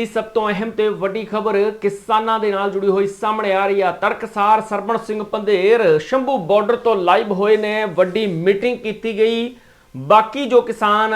ਦੀ ਸਭ ਤੋਂ ਅਹਿਮ ਤੇ ਵੱਡੀ ਖਬਰ ਕਿਸਾਨਾਂ ਦੇ ਨਾਲ ਜੁੜੀ ਹੋਈ ਸਾਹਮਣੇ ਆ ਰਹੀ ਆ। ਤਰਕਸਾਰ ਸਰਬਣ ਸਿੰਘ ਪੰਧੇਰ ਸ਼ੰਭੂ ਬਾਰਡਰ ਤੋਂ ਲਾਈਵ ਹੋਏ ਨੇ। ਵੱਡੀ ਮੀਟਿੰਗ ਕੀਤੀ ਗਈ। ਬਾਕੀ ਜੋ ਕਿਸਾਨ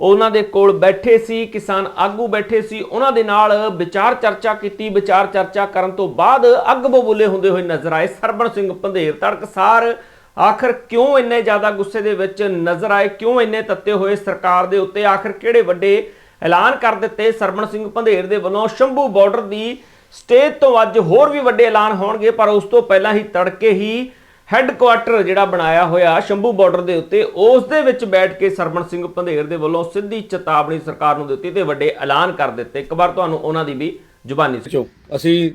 ਉਹਨਾਂ ਦੇ ਕੋਲ ਬੈਠੇ ਸੀ, ਕਿਸਾਨ ਆਗੂ ਬੈਠੇ ਸੀ, ਉਹਨਾਂ ਦੇ ਨਾਲ ਵਿਚਾਰ ਚਰਚਾ ਕੀਤੀ। ਵਿਚਾਰ ਚਰਚਾ ਕਰਨ ਤੋਂ ਬਾਅਦ ਅੱਗ ਬਬੂਲੇ ਹੁੰਦੇ ਹੋਏ ਨਜ਼ਰ ਆਏ। ਸਰਬਣ ਸਿੰਘ ਪੰਧੇਰ ਤੜਕਸਾਰ ਆਖਰ ਕਿਉਂ ਇੰਨੇ ਜ਼ਿਆਦਾ ਗੁੱਸੇ ਦੇ ਵਿੱਚ ਨਜ਼ਰ ਆਏ? ਕਿਉਂ ਇੰਨੇ ਤੱਤੇ ਹੋਏ ਸਰਕਾਰ ਦੇ ਉੱਤੇ? ਆਖਰ ਕਿਹੜੇ ਵੱਡੇ ਐਲਾਨ ਕਰ ਦਿੱਤੇ ਸਰਬਣ ਸਿੰਘ ਪੰਧੇਰ ਦੇ ਵੱਲੋਂ ਸ਼ੰਭੂ ਬਾਰਡਰ ਦੀ ਸਟੇਜ ਤੋਂ ਅੱਜ ਹੋਰ ਵੀ ਵੱਡੇ ਐਲਾਨ ਹੋਣਗੇ, ਪਰ ਉਸ ਤੋਂ ਪਹਿਲਾਂ ਹੀ ਤੜਕੇ ਹੀ ਹੈੱਡਕੁਆਟਰ ਜਿਹੜਾ ਬਣਾਇਆ ਹੋਇਆ ਸ਼ੰਭੂ ਬਾਰਡਰ ਦੇ ਉੱਤੇ, ਉਸ ਦੇ ਵਿੱਚ ਬੈਠ ਕੇ ਸਰਬਣ ਸਿੰਘ ਪੰਧੇਰ ਦੇ ਵੱਲੋਂ ਸਿੱਧੀ ਚੇਤਾਵਨੀ ਸਰਕਾਰ ਨੂੰ ਦਿੱਤੀ ਤੇ ਵੱਡੇ ਐਲਾਨ ਕਰ ਦਿੱਤੇ ਇੱਕ ਵਾਰ ਤੁਹਾਨੂੰ ਉਹਨਾਂ ਦੀ ਵੀ ਜ਼ੁਬਾਨੀ ਸੁਣਾਓ। ਚੋਂ ਅਸੀਂ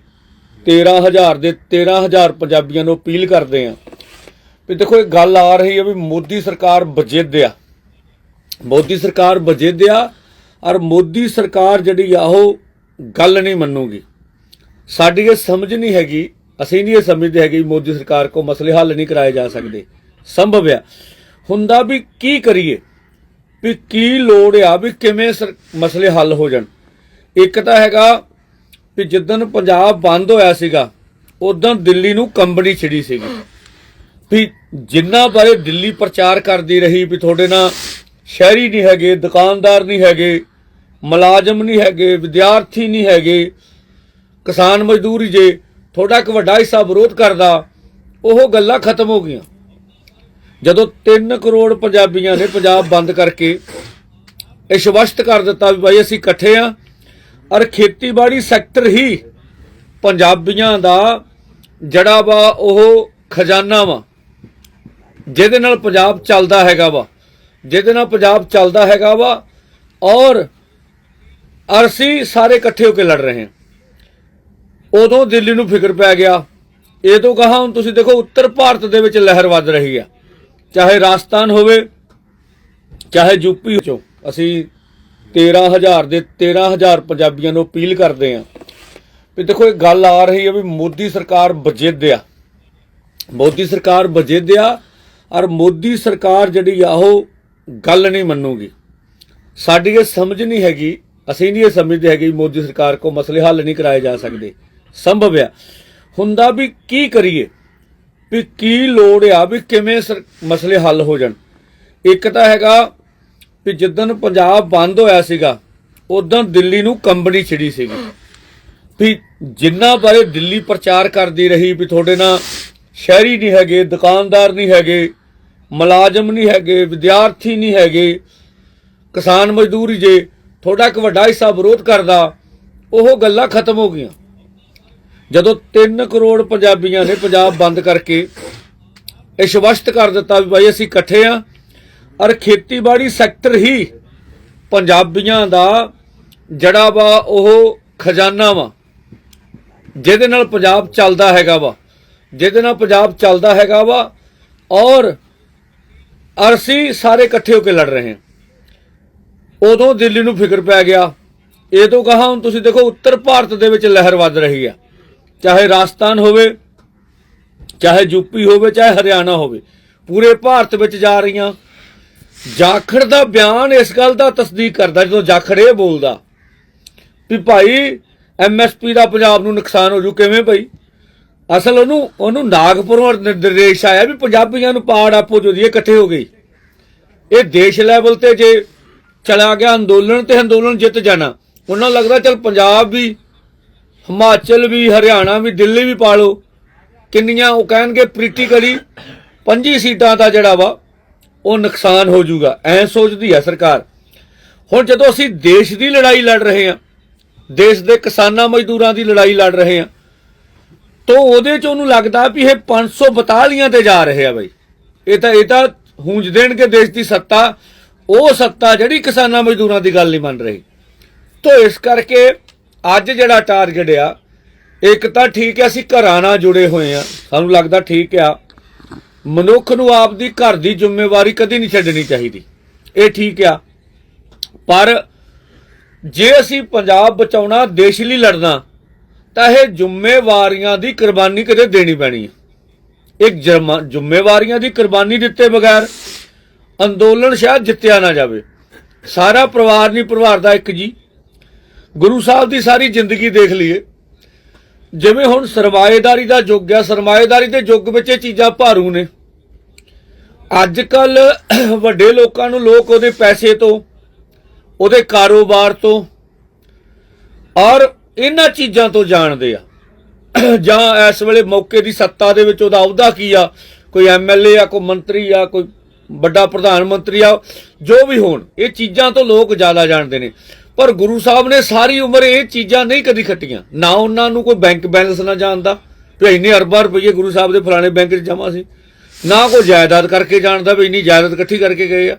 13000 ਦੇ 13000 ਪੰਜਾਬੀਆਂ ਨੂੰ ਅਪੀਲ ਕਰਦੇ ਆਂ ਵੀ ਦੇਖੋ, ਇਹ ਗੱਲ ਆ ਰਹੀ ਹੈ ਵੀ ਮੋਦੀ ਸਰਕਾਰ ਬਜਿੱਦ ਆ ਮੋਦੀ ਸਰਕਾਰ ਬਜਿੱਦ ਆ ਔਰ ਮੋਦੀ ਸਰਕਾਰ ਜਿਹੜੀ ਆ, ਉਹ ਗੱਲ ਨਹੀਂ ਮੰਨੂਗੀ। ਸਾਡੀ ਇਹ ਸਮਝ ਨਹੀਂ ਹੈਗੀ, ਅਸੀਂ ਨਹੀਂ ਇਹ ਸਮਝਦੇ ਹੈਗੇ ਮੋਦੀ ਸਰਕਾਰ ਕੋ ਮਸਲੇ ਹੱਲ ਨਹੀਂ ਕਰਾਏ ਜਾ ਸਕਦੇ। ਸੰਭਵ ਆ। ਹੁੰਦਾ ਵੀ ਕੀ ਕਰੀਏ? ਵੀ ਕੀ ਲੋੜ ਆ ਵੀ ਕਿਵੇਂ ਸਰ- ਮਸਲੇ ਹੱਲ ਹੋ ਜਾਣ? ਇੱਕ ਤਾਂ ਹੈਗਾ ਵੀ ਜਿੱਦਣ ਪੰਜਾਬ ਬੰਦ ਹੋਇਆ ਸੀਗਾ ਉਦੋਂ ਦਿੱਲੀ ਨੂੰ ਕੰਬਣੀ ਛਿੜੀ ਸੀਗੀ। ਵੀ ਜਿੰਨਾ ਬਾਰੇ ਦਿੱਲੀ ਪ੍ਰਚਾਰ ਕਰਦੀ ਰਹੀ, ਵੀ ਤੁਹਾਡੇ ਨਾਲ ਸ਼ਹਿਰੀ ਨਹੀਂ ਹੈਗੇ, ਦੁਕਾਨਦਾਰ ਨਹੀਂ ਹੈਗੇ, ਮੁਲਾਜ਼ਮ ਨਹੀਂ ਹੈਗੇ, ਵਿਦਿਆਰਥੀ ਨਹੀਂ ਹੈਗੇ, ਕਿਸਾਨ ਮਜ਼ਦੂਰ ਜੇ, ਤੁਹਾਡਾ ਇੱਕ ਵੱਡਾ ਹਿੱਸਾ ਵਿਰੋਧ ਕਰਦਾ, ਉਹ ਗੱਲਾਂ ਖਤਮ ਹੋ ਗਈਆਂ। ਜਦੋਂ 3 ਕਰੋੜ ਪੰਜਾਬੀਆਂ ਨੇ ਪੰਜਾਬ ਬੰਦ ਕਰਕੇ ਇਹ ਸਪਸ਼ਟ ਕਰ ਦਿੱਤਾ ਵੀ ਭਾਈ ਅਸੀਂ ਇਕੱਠੇ ਆ, ਔਰ ਖੇਤੀਬਾੜੀ ਸੈਕਟਰ ਹੀ ਪੰਜਾਬੀਆਂ ਦਾ ਜੜਾ ਵਾ, ਉਹ ਖਜ਼ਾਨਾ ਵਾ, ਜਿਹਦੇ ਨਾਲ ਪੰਜਾਬ ਚੱਲਦਾ ਹੈਗਾ ਵਾ। ਜਿਹਦੇ ਨਾਲ ਪੰਜਾਬ ਚੱਲਦਾ ਹੈਗਾ ਵਾ ਔਰ ਅਸੀਂ ਸਾਰੇ ਇਕੱਠੇ ਹੋ ਕੇ ਲੜ ਰਹੇ ਹਾਂ ਉਦੋਂ ਦਿੱਲੀ ਨੂੰ ਫਿਕਰ ਪੈ ਗਿਆ। ਇਹ ਤੋਂ ਕਹਾ ਹੁਣ ਤੁਸੀਂ ਦੇਖੋ ਉੱਤਰ ਭਾਰਤ ਦੇ ਵਿੱਚ ਲਹਿਰ ਵੱਧ ਰਹੀ ਆ। ਚਾਹੇ ਰਾਜਸਥਾਨ ਹੋਵੇ, ਚਾਹੇ ਯੂਪੀ ਚੋਂ ਅਸੀਂ 13000 ਦੇ 13000 ਪੰਜਾਬੀਆਂ ਨੂੰ ਅਪੀਲ ਕਰਦੇ ਆਂ ਵੀ ਦੇਖੋ ਇਹ ਗੱਲ ਆ ਰਹੀ ਹੈ ਵੀ ਮੋਦੀ ਸਰਕਾਰ ਬਜਿੱਦ ਆ। ਮੋਦੀ ਸਰਕਾਰ ਬਜਿੱਦ ਆ ਔਰ ਮੋਦੀ ਸਰਕਾਰ ਜਿਹੜੀ ਆ ਉਹ ਗੱਲ ਨਹੀਂ ਮੰਨੂਗੀ। ਸਾਡੀ ਇਹ ਸਮਝ ਨਹੀਂ ਹੈਗੀ, ਅਸੀਂ ਨਹੀਂ ਇਹ ਸਮਝਦੇ ਹੈਗੇ ਮੋਦੀ ਸਰਕਾਰ ਕੋ ਮਸਲੇ ਹੱਲ ਨਹੀਂ ਕਰਾਏ ਜਾ ਸਕਦੇ। ਸੰਭਵ ਆ। ਹੁੰਦਾ ਵੀ ਕੀ ਕਰੀਏ? ਵੀ ਕੀ ਲੋੜ ਆ ਵੀ ਕਿਵੇਂ ਸਰ- ਮਸਲੇ ਹੱਲ ਹੋ ਜਾਣ? ਇੱਕ ਤਾਂ ਹੈਗਾ ਵੀ ਜਿੱਦਣ ਪੰਜਾਬ ਬੰਦ ਹੋਇਆ ਸੀਗਾ ਉਦੋਂ ਦਿੱਲੀ ਨੂੰ ਕੰਬਣੀ ਛਿੜੀ ਸੀਗੀ। ਵੀ ਜਿੰਨਾ ਬਾਰੇ ਦਿੱਲੀ ਪ੍ਰਚਾਰ ਕਰਦੀ ਰਹੀ ਵੀ ਤੁਹਾਡੇ ਨਾਲ ਸ਼ਹਿਰੀ ਨਹੀਂ ਹੈਗੇ, ਦੁਕਾਨਦਾਰ ਨਹੀਂ ਹੈਗੇ ਮੁਲਾਜ਼ਮ ਨਹੀਂ ਹੈਗੇ, ਵਿਦਿਆਰਥੀ ਨਹੀਂ ਹੈਗੇ, ਕਿਸਾਨ ਮਜ਼ਦੂਰ ਹੀ ਜੇ ਤੁਹਾਡਾ ਇੱਕ ਵੱਡਾ ਹਿੱਸਾ ਵਿਰੋਧ ਕਰਦਾ, ਉਹ ਗੱਲਾਂ ਖਤਮ ਹੋ ਗਈਆਂ। ਜਦੋਂ 3 ਕਰੋੜ ਪੰਜਾਬੀਆਂ ਨੇ ਪੰਜਾਬ ਬੰਦ ਕਰਕੇ ਇਹ ਸਪਸ਼ਟ ਕਰ ਦਿੱਤਾ ਵੀ ਭਾਈ ਅਸੀਂ ਇਕੱਠੇ ਆ, ਔਰ ਖੇਤੀਬਾੜੀ ਸੈਕਟਰ ਹੀ ਪੰਜਾਬੀਆਂ ਦਾ ਜੜਾ ਵਾ ਉਹ ਖਜ਼ਾਨਾ ਵਾ, ਜਿਹਦੇ ਨਾਲ ਪੰਜਾਬ ਚੱਲਦਾ ਹੈਗਾ ਵਾ, ਜਿਹਦੇ ਨਾਲ ਪੰਜਾਬ ਚੱਲਦਾ ਹੈਗਾ ਵਾ, ਔਰ ਅਸੀਂ ਸਾਰੇ ਇਕੱਠੇ ਹੋ ਕੇ ਲੜ ਰਹੇ ਹਾਂ। ਉਦੋਂ ਦਿੱਲੀ ਨੂੰ ਫਿਕਰ ਪੈ ਗਿਆ। ਇਹ ਤੋਂ ਕਹਾ ਹੁਣ ਤੁਸੀਂ ਦੇਖੋ, ਉੱਤਰ ਭਾਰਤ ਦੇ ਵਿੱਚ ਲਹਿਰ ਵੱਧ ਰਹੀ ਆ। ਚਾਹੇ ਰਾਜਸਥਾਨ ਹੋਵੇ, ਚਾਹੇ ਯੂਪੀ ਹੋਵੇ, ਚਾਹੇ ਹਰਿਆਣਾ ਹੋਵੇ, ਪੂਰੇ ਭਾਰਤ ਵਿੱਚ ਜਾ ਰਹੀਆਂ। ਜਾਖੜ ਦਾ ਬਿਆਨ ਇਸ ਗੱਲ ਦਾ ਤਸਦੀਕ ਕਰਦਾ, ਜਦੋਂ ਜਾਖੜ ਇਹ ਬੋਲਦਾ ਵੀ ਭਾਈ ਐਮਐਸਪੀ ਦਾ ਪੰਜਾਬ ਨੂੰ ਨੁਕਸਾਨ ਹੋ ਜੂ, ਕਿਵੇਂ ਭਾਈ? ਅਸਲ ਉਹਨੂੰ ਉਹਨੂੰ ਨਾਗਪੁਰੋਂ ਨਿਰਦੇਸ਼ ਆਇਆ ਵੀ ਪੰਜਾਬੀਆਂ ਨੂੰ ਪਾੜ ਆਪੋ ਜੋ ਦੀ ਇਕੱਠੇ ਹੋ ਗਈ ਇਹ ਦੇਸ਼ ਲੈਵਲ ਤੇ ਜੇ ਚਲਾ ਗਿਆ ਅੰਦੋਲਨ ਤੇ ਅੰਦੋਲਨ ਜਿੱਤ ਜਾਣਾ, ਉਹਨਾਂ ਨੂੰ ਲੱਗਦਾ ਚਲ ਪੰਜਾਬ ਵੀ, ਹਿਮਾਚਲ ਵੀ, ਹਰਿਆਣਾ ਵੀ, ਦਿੱਲੀ ਵੀ ਪਾ ਲਓ। ਕਿੰਨੀਆਂ ਉਹ ਕਹਿਣਗੇ ਪ੍ਰੀਟੀਕਲੀ 25 ਸੀਟਾਂ ਦਾ ਜਿਹੜਾ ਵਾ, ਉਹ ਨੁਕਸਾਨ ਹੋ ਜਾਊਗਾ। ਐ ਸੋਚਦੀ ਹੈ ਸਰਕਾਰ। ਹੁਣ ਜਦੋਂ ਅਸੀਂ ਦੇਸ਼ ਦੀ ਲੜਾਈ ਲੜ ਰਹੇ ਹਾਂ, ਦੇਸ਼ ਦੇ ਕਿਸਾਨਾਂ ਮਜ਼ਦੂਰਾਂ ਦੀ ਲੜਾਈ ਲੜ ਰਹੇ ਹਾਂ ਤੋਂ ਉਹਦੇ ਚ ਉਹਨੂੰ ਲੱਗਦਾ ਵੀ ਇਹ 542 ਤੇ ਜਾ ਰਹੇ ਆ ਬਈ। ਇਹ ਤਾਂ ਇਹ ਤਾਂ ਹੂੰਜ ਦੇਣਗੇ ਦੇਸ਼ ਦੀ ਸੱਤਾ। ਉਹ ਸੱਤਾ ਜਿਹੜੀ ਕਿਸਾਨਾਂ ਮਜ਼ਦੂਰਾਂ ਦੀ ਗੱਲ ਨਹੀਂ ਮੰਨ ਰਹੀ। ਤੋਂ ਇਸ ਕਰਕੇ ਅੱਜ ਜਿਹੜਾ ਟਾਰਗੇਟ ਆ, ਇੱਕ ਤਾਂ ਠੀਕ ਹੈ ਅਸੀਂ ਘਰਾਂ ਨਾਲ ਜੁੜੇ ਹੋਏ ਆ। ਸਾਨੂੰ ਲੱਗਦਾ ਠੀਕ ਆ। ਮਨੁੱਖ ਨੂੰ ਆਪਦੀ ਘਰ ਦੀ ਜ਼ਿੰਮੇਵਾਰੀ ਕਦੀ ਨਹੀਂ ਛੱਡਣੀ ਚਾਹੀਦੀ। ਇਹ ਠੀਕ ਆ। ਪਰ ਜੇ ਅਸੀਂ ਪੰਜਾਬ ਬਚਾਉਣਾ, ਦੇਸ਼ ਲਈ ਲੜਨਾ ਤਾਂ ਇਹ ਜ਼ਿੰਮੇਵਾਰੀਆਂ ਦੀ ਕੁਰਬਾਨੀ ਕਦੇ ਦੇਣੀ ਪੈਣੀ ਹੈ। ਇੱਕ ਜਰਮਾ- ਜ਼ਿੰਮੇਵਾਰੀਆਂ ਦੀ ਕੁਰਬਾਨੀ ਦਿੱਤੇ ਬਗੈਰ ਅੰਦੋਲਨ ਸ਼ਾਇਦ ਜਿੱਤਿਆ ਨਾ ਜਾਵੇ। ਸਾਰਾ ਪਰਿਵਾਰ ਨਹੀਂ ਪਰਿਵਾਰ ਦਾ ਇੱਕ ਜੀ। ਗੁਰੂ ਸਾਹਿਬ ਦੀ ਸਾਰੀ ਜ਼ਿੰਦਗੀ ਦੇਖ ਲਈਏ। ਜਿਵੇਂ ਹੁਣ ਸਰਮਾਏਦਾਰੀ ਦਾ ਯੁੱਗ ਆ, ਸਰਮਾਏਦਾਰੀ ਦੇ ਯੁੱਗ ਵਿੱਚ ਇਹ ਚੀਜ਼ਾਂ ਭਾਰੂ ਨੇ। ਅੱਜ ਕੱਲ ਵੱਡੇ ਲੋਕਾਂ ਨੂੰ ਲੋਕ ਉਹਦੇ ਪੈਸੇ ਤੋਂ, ਉਹਦੇ ਕਾਰੋਬਾਰ ਤੋਂ ਔਰ ਇਹਨਾਂ ਚੀਜ਼ਾਂ ਤੋਂ ਜਾਣਦੇ ਆ। ਜਾਂ ਇਸ ਵੇਲੇ ਮੌਕੇ ਦੀ ਸੱਤਾ ਦੇ ਵਿੱਚ ਉਹਦਾ ਅਹੁਦਾ ਕੀ ਆ? ਕੋਈ ਐਮਐਲਏ ਆ, ਕੋਈ ਮੰਤਰੀ ਆ, ਕੋਈ ਵੱਡਾ ਪ੍ਰਧਾਨ ਮੰਤਰੀ ਆ, ਜੋ ਵੀ ਹੋਣ, ਇਹ ਚੀਜ਼ਾਂ ਤੋਂ ਲੋਕ ਜ਼ਿਆਦਾ ਜਾਣਦੇ ਨੇ। ਪਰ ਗੁਰੂ ਸਾਹਿਬ ਨੇ ਸਾਰੀ ਉਮਰ ਇਹ ਚੀਜ਼ਾਂ ਨਹੀਂ ਕਦੀ ਖੱਟੀਆਂ। ਨਾ ਉਹਨਾਂ ਨੂੰ ਕੋਈ ਬੈਂਕ ਬੈਲੈਂਸ ਨਾ ਜਾਣਦਾ ਵੀ ਇੰਨੇ ਅਰਬਾਂ ਰੁਪਏ ਗੁਰੂ ਸਾਹਿਬ ਦੇ ਫਲਾਣੇ ਬੈਂਕ 'ਚ ਜਮ੍ਹਾਂ ਸੀ। ਨਾ ਕੋਈ ਜਾਇਦਾਦ ਕਰਕੇ ਜਾਣਦਾ ਵੀ ਇੰਨੀ ਜਾਇਦਾਦ ਇਕੱਠੀ ਕਰਕੇ ਗਏ ਆ।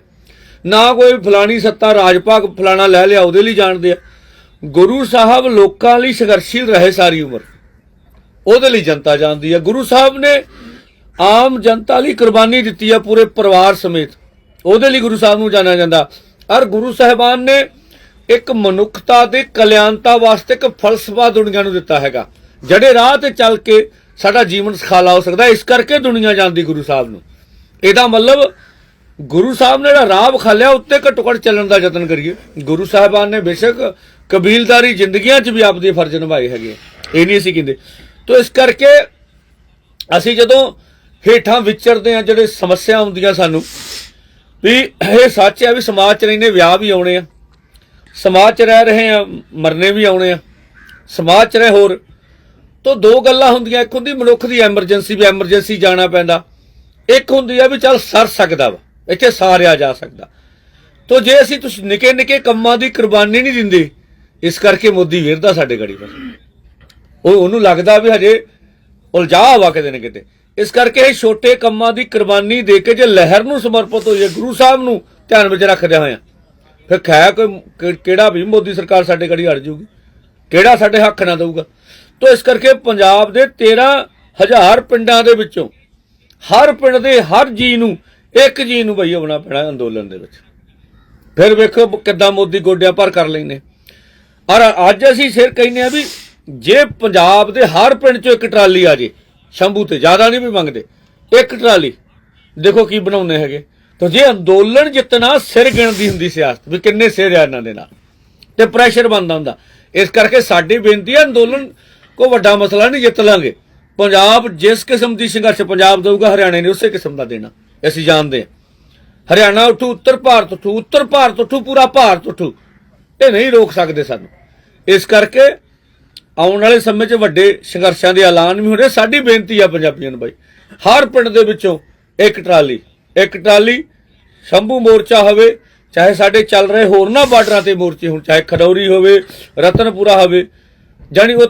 ਨਾ ਕੋਈ ਫਲਾਣੀ ਸੱਤਾ ਰਾਜ ਭਾਗ ਫਲਾਣਾ ਲੈ ਲਿਆ, ਉਹਦੇ ਲਈ ਜਾਣਦੇ ਆ। ਗੁਰੂ ਸਾਹਿਬ ਲੋਕਾਂ ਲਈ ਸੰਘਰਸ਼ੀਲ ਰਹੇ ਸਾਰੀ ਉਮਰ। ਉਹਦੇ ਲਈ ਜਨਤਾ ਜਾਣਦੀ ਹੈ। ਗੁਰੂ ਸਾਹਿਬ ਨੇ ਆਮ ਜਨਤਾ ਲਈ ਕੁਰਬਾਨੀ ਦਿੱਤੀ ਹੈ ਪੂਰੇ ਪਰਿਵਾਰ ਸਮੇਤ। ਉਹਦੇ ਲਈ ਗੁਰੂ ਸਾਹਿਬ ਨੂੰ ਜਾਣਿਆ ਜਾਂਦਾ। ਔਰ ਗੁਰੂ ਸਾਹਿਬਾਨ ਨੇ ਇੱਕ ਮਨੁੱਖਤਾ ਦੇ ਕਲਿਆਣਤਾ ਵਾਸਤੇ ਇੱਕ ਫਲਸਫਾ ਦੁਨੀਆ ਨੂੰ ਦਿੱਤਾ ਹੈਗਾ। ਜਿਹੜੇ ਰਾਹ ਤੇ ਚੱਲ ਕੇ ਸਾਡਾ ਜੀਵਨ ਸਖਾਲਾ ਹੋ ਸਕਦਾ ਇਸ ਕਰਕੇ ਦੁਨੀਆ ਜਾਣਦੀ ਗੁਰੂ ਸਾਹਿਬ ਨੂੰ। ਇਹਦਾ ਮਤਲਬ ਗੁਰੂ ਸਾਹਿਬ ਨੇ ਜਿਹੜਾ ਰਾਹ ਵਿਖਾਲਿਆ, ਉੱਤੇ ਘੱਟੋ ਘੱਟ ਚੱਲਣ ਦਾ ਯਤਨ ਕਰੀਏ। ਗੁਰੂ ਸਾਹਿਬਾਨ ਨੇ ਬੇਸ਼ੱਕ ਕਬੀਲਦਾਰੀ ਜ਼ਿੰਦਗੀਆਂ 'ਚ ਵੀ ਆਪਦੇ ਫਰਜ਼ ਨਿਭਾਏ ਹੈਗੇ ਇਹ ਨਹੀਂ ਅਸੀਂ ਕਹਿੰਦੇ। ਤੋਂ ਇਸ ਕਰਕੇ ਅਸੀਂ ਜਦੋਂ ਹੇਠਾਂ ਵਿਚਰਦੇ ਆ ਜਿਹੜੇ ਸਮੱਸਿਆ ਹੁੰਦੀਆਂ ਸਾਨੂੰ, ਵੀ ਇਹ ਸੱਚ ਹੈ ਵੀ ਸਮਾਜ 'ਚ ਰਹਿੰਦੇ ਵਿਆਹ ਵੀ ਆਉਣੇ ਆ। ਸਮਾਜ 'ਚ ਰਹਿ ਰਹੇ ਆ, ਮਰਨੇ ਵੀ ਆਉਣੇ ਆ। ਸਮਾਜ 'ਚ ਰਹੇ ਹੋਰ। ਤੋਂ ਦੋ ਗੱਲਾਂ ਹੁੰਦੀਆਂ। ਇੱਕ ਹੁੰਦੀ ਮਨੁੱਖ ਦੀ ਐਮਰਜੈਂਸੀ, ਵੀ ਐਮਰਜੈਂਸੀ ਜਾਣਾ ਪੈਂਦਾ। ਇੱਕ ਹੁੰਦੀ ਆ ਵੀ ਚੱਲ ਸਰ ਸਕਦਾ ਵਾ। ਇੱਥੇ ਸਾਰਿਆ ਜਾ ਸਕਦਾ। ਤੋਂ ਜੇ ਅਸੀਂ ਤੁਸੀਂ ਨਿੱਕੇ ਨਿੱਕੇ ਕੰਮਾਂ ਦੀ ਕੁਰਬਾਨੀ ਨਹੀਂ ਦਿੰਦੇ ਇਸ ਕਰਕੇ ਮੋਦੀ ਵੇਰਦਾ ਸਾਡੇ ਗੜੀ ਪਰ। ਉਹ ਉਹਨੂੰ ਲੱਗਦਾ ਵੀ ਹਜੇ ਉਲਝਾ ਵਾ ਕਿਤੇ ਨਾ ਕਿਤੇ। ਇਸ ਕਰਕੇ ਇਹ ਛੋਟੇ ਕੰਮਾਂ ਦੀ ਕੁਰਬਾਨੀ ਦੇ ਕੇ ਜੇ ਲਹਿਰ ਨੂੰ ਸਮਰਪਿਤ ਹੋਈਏ, ਗੁਰੂ ਸਾਹਿਬ ਨੂੰ ਧਿਆਨ ਵਿੱਚ ਰੱਖਦਿਆਂ ਹੋਇਆ ਫਿਰ ਖੈ ਕੋਈ ਕਿਹੜਾ ਵੀ ਮੋਦੀ ਸਰਕਾਰ ਸਾਡੇ ਗੜੀ ਅੜ ਜਾਊਗੀ। ਕਿਹੜਾ ਸਾਡੇ ਹੱਕ ਨਾ ਦੇਊਗਾ। ਤੋਂ ਇਸ ਕਰਕੇ ਪੰਜਾਬ ਦੇ 13000 ਪਿੰਡਾਂ ਦੇ ਵਿੱਚੋਂ ਹਰ ਪਿੰਡ ਦੇ ਹਰ ਜੀ ਨੂੰ, ਇੱਕ ਜੀ ਨੂੰ ਬਈ ਆਉਣਾ ਪੈਣਾ ਅੰਦੋਲਨ ਦੇ ਵਿੱਚ। ਫਿਰ ਵੇਖੋ ਕਿੱਦਾਂ ਮੋਦੀ ਗੋਡਿਆਂ ਪਰ ਕਰ ਲੈਨੇ ਔਰ ਅੱਜ ਅਸੀਂ ਸਿਰ ਕਹਿੰਦੇ ਆ ਵੀ ਜੇ ਪੰਜਾਬ ਦੇ ਹਰ ਪਿੰਡ ਚੋਂ ਇੱਕ ਟਰਾਲੀ ਆ ਜੇ, ਸ਼ੰਭੂ ਤੇ ਜ਼ਿਆਦਾ ਨਹੀਂ ਵੀ ਮੰਗਦੇ, ਇੱਕ ਟਰਾਲੀ, ਦੇਖੋ ਕੀ ਬਣਾਉਂਦੇ ਹੈਗੇ। ਤਾਂ ਜੇ ਅੰਦੋਲਨ ਜਿੱਤਣਾ ਸਿਰ ਗਿਣਦੀ ਹੁੰਦੀ ਸਿਆਸਤ, ਵੀ ਕਿੰਨੇ ਸਿਰ ਆ ਇਹਨਾਂ ਦੇ ਨਾਲ, ਤੇ ਪ੍ਰੈਸ਼ਰ ਬਣਦਾ ਹੁੰਦਾ। ਇਸ ਕਰਕੇ ਸਾਡੀ ਬੇਨਤੀ ਹੈ, ਅੰਦੋਲਨ ਕੋ ਵੱਡਾ ਮਸਲਾ ਨਹੀਂ ਜਿੱਤ ਲਾਂਗੇ। ਪੰਜਾਬ ਜਿਸ ਕਿਸਮ ਦੀ ਸੰਘਰਸ਼ ਪੰਜਾਬ ਦੇਊਗਾ, ਹਰਿਆਣੇ ਨੇ ਉਸੇ ਕਿਸਮ ਦਾ ਦੇਣਾ, ਅਸੀਂ ਜਾਣਦੇ ਹਾਂ। ਹਰਿਆਣਾ ਉੱਠੂ, ਉੱਤਰ ਭਾਰਤ ਉੱਠੂ, ਉੱਤਰ ਭਾਰਤ ਉੱਠੂ, ਪੂਰਾ ਭਾਰਤ ਉੱਠੂ। ਇਹ ਨਹੀਂ ਰੋਕ ਸਕਦੇ ਸਾਨੂੰ। ਇਸ ਕਰਕੇ ਆਉਣ ਵਾਲੇ ਸਮੇਂ 'ਚ ਵੱਡੇ ਸੰਘਰਸ਼ਾਂ ਦੇ ਐਲਾਨ ਵੀ ਹੋਣੇ ਸਾਡੀ ਬੇਨਤੀ ਆ ਪੰਜਾਬੀਆਂ ਨੂੰ ਬਾਈ, ਹਰ ਪਿੰਡ ਦੇ ਵਿੱਚੋਂ ਇੱਕ ਟਰਾਲੀ ਇੱਕ ਟਰਾਲੀ, ਸ਼ੰਭੂ ਮੋਰਚਾ ਹੋਵੇ, ਚਾਹੇ ਸਾਡੇ ਚੱਲ ਰਹੇ ਹੋਰਨਾਂ ਬਾਰਡਰਾਂ ਤੇ ਮੋਰਚੇ ਹੋਣ, ਚਾਹੇ ਖਡੌਰੀ ਹੋਵੇ, ਰਤਨਪੁਰਾ ਹੋਵੇ, ਜਾਣੀ ਉਹ